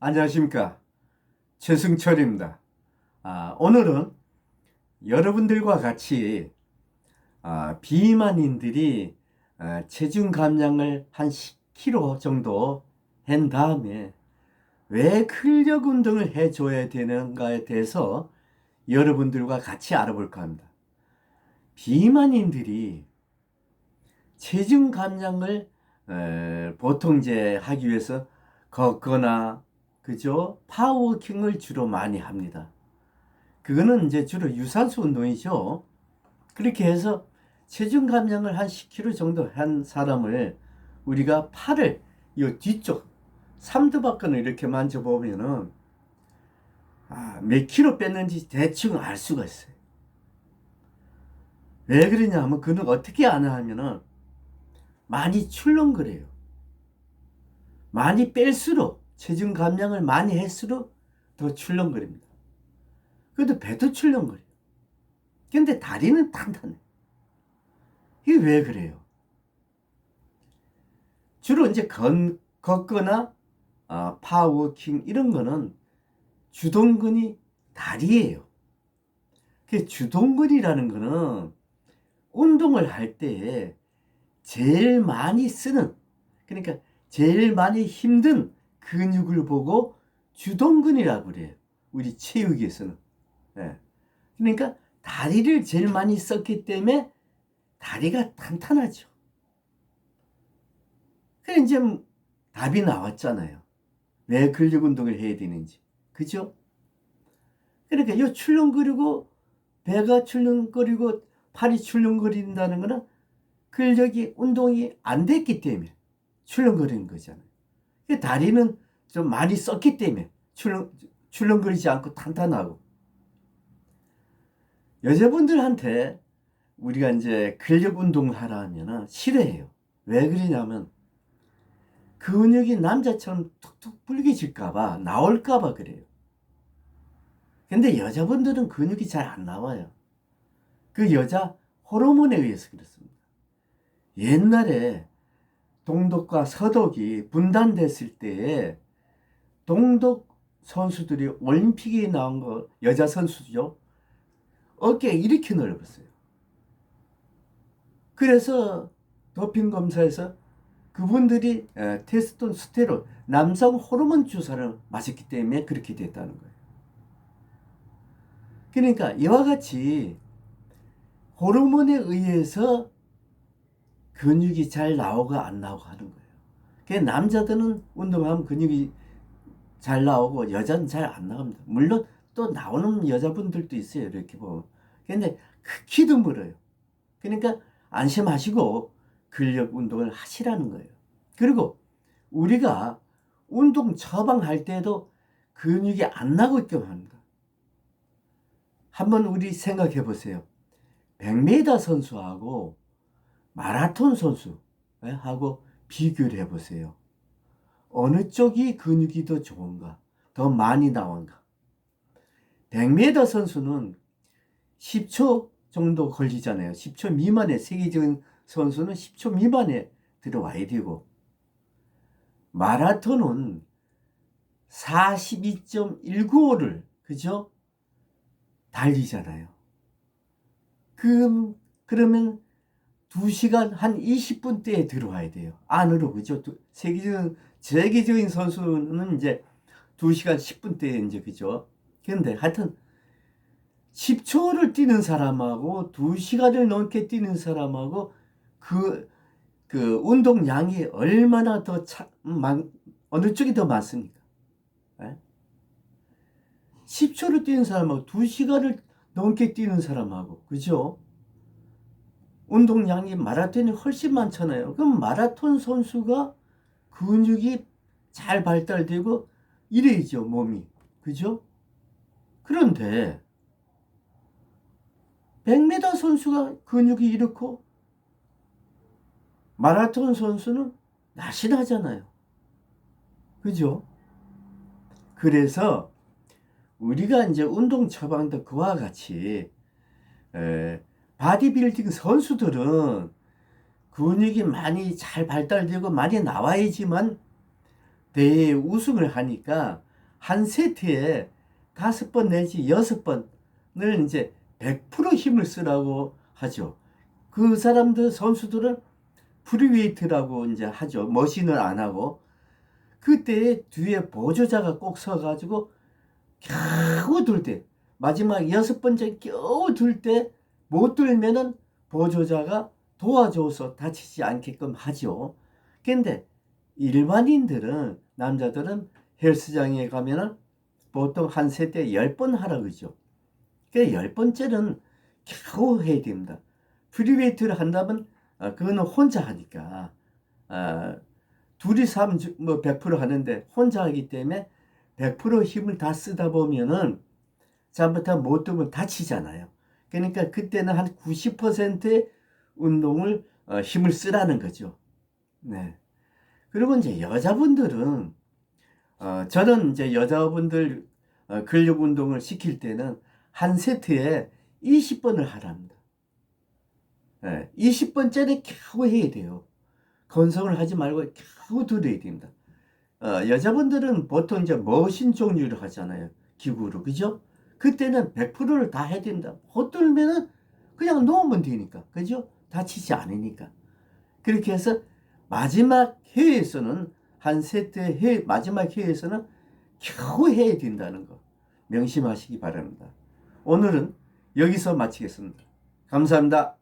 안녕하십니까. 최승철입니다. 아, 오늘은 여러분들과 같이 아, 비만인들이 아, 체중 감량을 한 10kg 정도 한 다음에 왜 근력 운동을 해줘야 되는가에 대해서 여러분들과 같이 알아볼까 합니다. 비만인들이 체중 감량을 에, 보통 이제 하기 위해서 걷거나 그죠 파워워킹을 주로 많이 합니다. 그거는 이제 주로 유산소 운동이죠. 그렇게 해서 체중 감량을 한 10kg 정도 한 사람을 우리가 팔을 이 뒤쪽 삼두박근을 이렇게 만져보면은 아, 몇 킬로 뺐는지 대충 알 수가 있어요. 왜 그러냐 하면 그는 어떻게 아냐 하면은 많이 출렁거려요. 많이 뺄수록 체중 감량을 많이 할수록 더 출렁거립니다. 그래도 배도 출렁거려요. 근데 다리는 탄탄해. 이게 왜 그래요? 주로 이제 건, 걷거나 아, 파워워킹 이런 거는 주동근이 다리예요. 그 주동근이라는 거는 운동을 할 때 제일 많이 쓰는 그러니까 제일 많이 힘든 근육을 보고 주동근이라고 그래요. 우리 체육에서는. 예. 그러니까 다리를 제일 많이 썼기 때문에 다리가 탄탄하죠. 그래 이제 답이 나왔잖아요. 왜 근력 운동을 해야 되는지. 그죠? 그러니까 요 출렁거리고 배가 출렁거리고 팔이 출렁거린다는 거는 근력이 운동이 안 됐기 때문에 출렁거리는 거잖아요. 그 다리는 좀 많이 썼기 때문에 출렁, 출렁거리지 않고 탄탄하고. 여자분들한테 우리가 이제 근력 운동을 하라 하면 싫어해요. 왜 그러냐면 근육이 남자처럼 툭툭 불겨질까봐, 나올까봐 그래요. 근데 여자분들은 근육이 잘 안 나와요. 그 여자 호르몬에 의해서 그렇습니다. 옛날에 동독과 서독이 분단됐을 때에 동독 선수들이 올림픽에 나온 거 여자 선수죠. 어깨 이렇게 넓었어요. 그래서 도핑 검사에서 그분들이 에, 테스톤 스테론 남성 호르몬 주사를 맞았기 때문에 그렇게 됐다는 거예요. 그러니까 이와 같이 호르몬에 의해서 근육이 잘 나오고 안 나오고 하는 거예요. 그 남자들은 운동하면 근육이 잘 나오고 여자는 잘 안 나옵니다. 물론 또 나오는 여자분들도 있어요. 이렇게 보면. 근데 극히 드물어요. 그러니까 안심하시고 근력 운동을 하시라는 거예요. 그리고 우리가 운동 처방할 때도 근육이 안 나고 있게 합니다. 한번 우리 생각해 보세요. 100m 선수하고 마라톤 선수하고 비교를 해 보세요. 어느 쪽이 근육이 더 좋은가? 더 많이 나온가? 100m 선수는 10초 정도 걸리잖아요. 10초 미만의 세계적인 선수는 10초 미만에 들어와야 되고 마라톤은 42.195를 그죠? 달리잖아요. 그 그러면 2시간 한 20분 대에 들어와야 돼요. 안으로 그죠? 세계적인 세계적인 선수는 이제 2시간 10분 대에 이제 그죠? 근데 하여튼 10초를 뛰는 사람하고 2시간을 넘게 뛰는 사람하고 그, 그 운동량이 얼마나 더 차, 많, 어느 쪽이 더 많습니까? 에? 10초를 뛰는 사람하고 2시간을 넘게 뛰는 사람하고, 그죠? 운동량이 마라톤이 훨씬 많잖아요. 그럼 마라톤 선수가 근육이 잘 발달되고 이래야죠, 몸이. 그죠? 그런데 100m 선수가 근육이 이렇고 마라톤 선수는 날씬하잖아요. 그죠? 그래서 우리가 이제 운동 처방도 그와 같이 에, 바디빌딩 선수들은 근육이 많이 잘 발달되고 많이 나와야지만 대회 우승을 하니까 한 세트에 다섯 번 내지 여섯 번을 이제 100% 힘을 쓰라고 하죠. 그 사람들 선수들은 프리웨이트라고 이제 하죠. 머신을 안 하고 그때 뒤에 보조자가 꼭 서가지고 겨우 들때 마지막 여섯 번째 겨우 들때 못 들면은 보조자가 도와줘서 다치지 않게끔 하죠. 근데 일반인들은 남자들은 헬스장에 가면은 보통 한 세트에 열번 하라 그러죠. 그 열 번째는 겨우 해야 됩니다. 프리웨이트를 한다면 아, 그거는 혼자 하니까 아, 둘이서 하면 주- 뭐100% 하는데 혼자 하기 때문에 100% 힘을 다 쓰다 보면은 잘못하면 못 들면 다치잖아요. 그러니까 그때는 한 90%의 운동을 어, 힘을 쓰라는 거죠. 네. 그리고 이제 여자분들은 어, 저는 이제 여자분들 어, 근력 운동을 시킬 때는 한 세트에 20번을 하랍니다. 네, 20번째는 겨우 해야 돼요. 건성을 하지 말고 겨우 들어야 됩니다. 어, 여자분들은 보통 이제 머신 종류를 하잖아요. 기구로. 그죠? 그때는 100%를 다 해야 된다. 못 들면은 그냥 놓으면 되니까. 그죠? 다치지 않으니까. 그렇게 해서 마지막 회에서는 한 세트 회 마지막 회에서는 겨우 해야 된다는 거 명심하시기 바랍니다. 오늘은 여기서 마치겠습니다. 감사합니다.